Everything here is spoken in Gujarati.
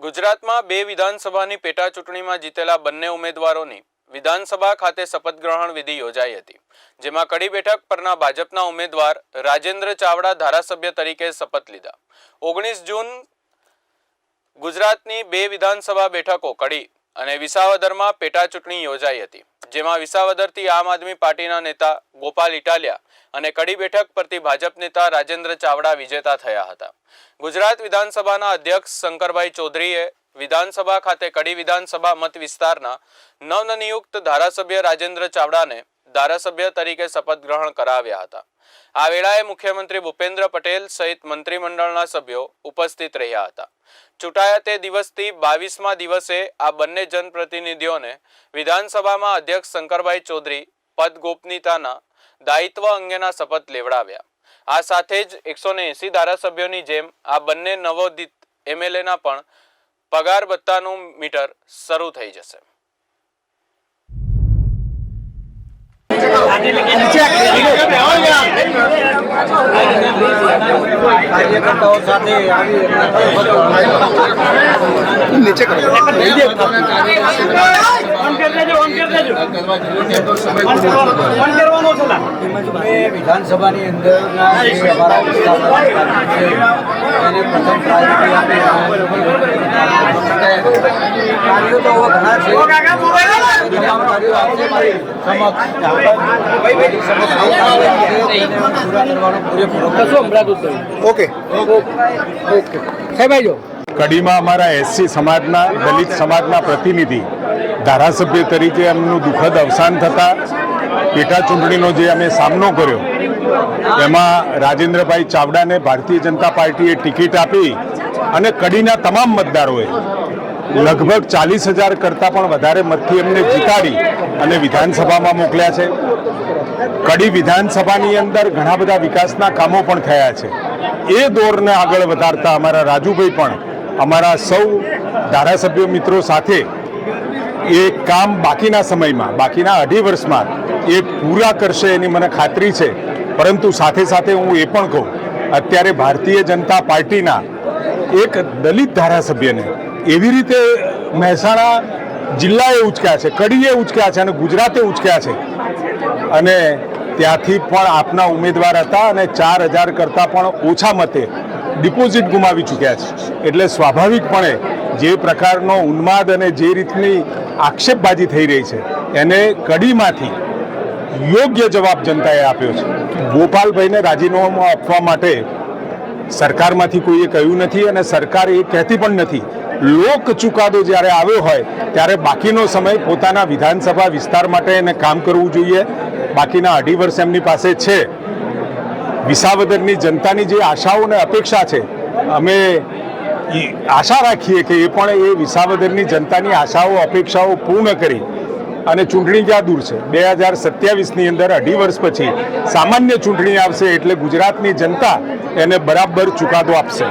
ગુજરાતમાં બે વિધાનસભાની પેટા ચૂંટણીમાં જીતેલા બંને ઉમેદવારોની વિધાનસભા ખાતે શપથ ગ્રહણ વિધિ યોજાઈ હતી, જેમાં કડી બેઠક પરના ભાજપના ઉમેદવાર રાજેન્દ્ર ચાવડા ધારાસભ્ય તરીકે શપથ લીધા. ઓગણીસ જૂન ગુજરાતની બે વિધાનસભા બેઠકો કડી અને વિસાવદરમાં પેટા ચૂંટણી યોજાઈ હતી, જેમાં વિસાવદરથી આમ આદમી પાર્ટીના નેતા ગોપાલ ઇટાલિયા અને કડી બેઠક પરથી ભાજપ નેતા રાજેન્દ્ર ચાવડા વિજેતા થયા હતા. ગુજરાત વિધાનસભાના અધ્યક્ષ શંકરભાઈ ચૌધરીએ વિધાનસભા ખાતે કડી વિધાનસભા મત વિસ્તારના નવનિયુક્ત ધારાસભ્ય રાજેન્દ્ર ચાવડાને ધારાસભ્ય તરીકે શપથ ગ્રહણ કરાવ્યા હતા. આ વેળાએ મુખ્યમંત્રી ભૂપેન્દ્ર પટેલ સહિત મંત્રીમંડળના સભ્યો ઉપસ્થિત રહ્યા હતા. ચૂંટાયા તે દિવસથી બાવીસમા દિવસે આ બંને જનપ્રતિનિધિઓને વિધાનસભામાં અધ્યક્ષ શંકરભાઈ ચૌધરી પદ ગોપનીયતાના દાયિત્વ અંગેના શપથ લેવડાવ્યા. આ સાથે જ એકસો ને એસી ધારાસભ્યોની જેમ આ બંને નવોદિત એમએલએના પણ પગાર ભત્તાનું મીટર શરૂ થઈ જશે. કાર્યકર્તાઓ સાથે આવી નીચે કરો. વિધાનસભાની અંદર અમારા એને પ્રથમ પ્રાયોરિટી આપી કાર્યો તો ઘણા છે. ઓકે. ઓકે સાહેબ કડીમાં અમારા એસસી સમાજના દલિત સમાજના પ્રતિનિધિ ધારાસભ્ય તરીકે એમનું દુઃખદ અવસાન થતાં પેટા ચૂંટણીનો જે અમે સામનો કર્યો એમાં રાજેન્દ્રભાઈ ચાવડાને ભારતીય જનતા પાર્ટીએ ટિકિટ આપી અને કડીના તમામ મતદારોએ લગભગ ચાલીસ હજાર કરતાં પણ વધારે મતથી એમને જીતાડી અને વિધાનસભામાં મોકલ્યા છે. કડી વિધાનસભાની અંદર ઘણા બધા વિકાસના કામો પણ થયા છે. એ દોરને આગળ વધારતા અમારા રાજુભાઈ પણ અમારા સૌ ધારાસભ્ય મિત્રો સાથે એ કામ બાકીના સમયમાં, બાકીના અઢી વર્ષમાં એ પૂરા કરશે એની મને ખાતરી છે. પરંતુ સાથે સાથે હું એ પણ કહું, અત્યારે ભારતીય જનતા પાર્ટીના એક દલિત ધારાસભ્યને એવી રીતે મહેસાણા જિલ્લાએ ઉચક્યા છે, કડીએ ઉચક્યા છે અને ગુજરાતે ઉચક્યા છે. અને ત્યાંથી પણ આપના ઉમેદવાર હતા અને ચાર હજાર કરતાં પણ ઓછા મતે ડિપોઝિટ ગુમાવી ચૂક્યા છે. એટલે સ્વાભાવિકપણે જે પ્રકારનો ઉન્માદ અને જે રીતની આક્ષેપબાજી થઈ રહી છે, એને કડીમાંથી યોગ્ય જવાબ જનતાએ આપ્યો છે. ગોપાલભાઈને રાજીનામું આપવા માટે સરકારમાંથી કોઈએ કહ્યું નથી અને સરકાર એ કહેતી પણ નથી. લોક ચુકાદો જ્યારે આવ્યો હોય, ત્યારે બાકીનો સમય પોતાના વિધાનસભા વિસ્તાર માટે એને કામ કરવું જોઈએ. બાકીના અઢી વર્ષ એમની પાસે છે. વિસાવદરની જનતાની જે આશાઓ અને અપેક્ષા છે, અમે આશા રાખીએ કે એ પણ એ વિસાવદરની જનતાની આશાઓ, અપેક્ષાઓ પૂર્ણ કરી. અને ચૂંટણી ક્યાં દૂર છે? બે હજાર સત્યાવીસની અંદર અઢી વર્ષ પછી સામાન્ય ચૂંટણી આવશે એટલે ગુજરાતની જનતા એને બરાબર ચુકાદો આપશે.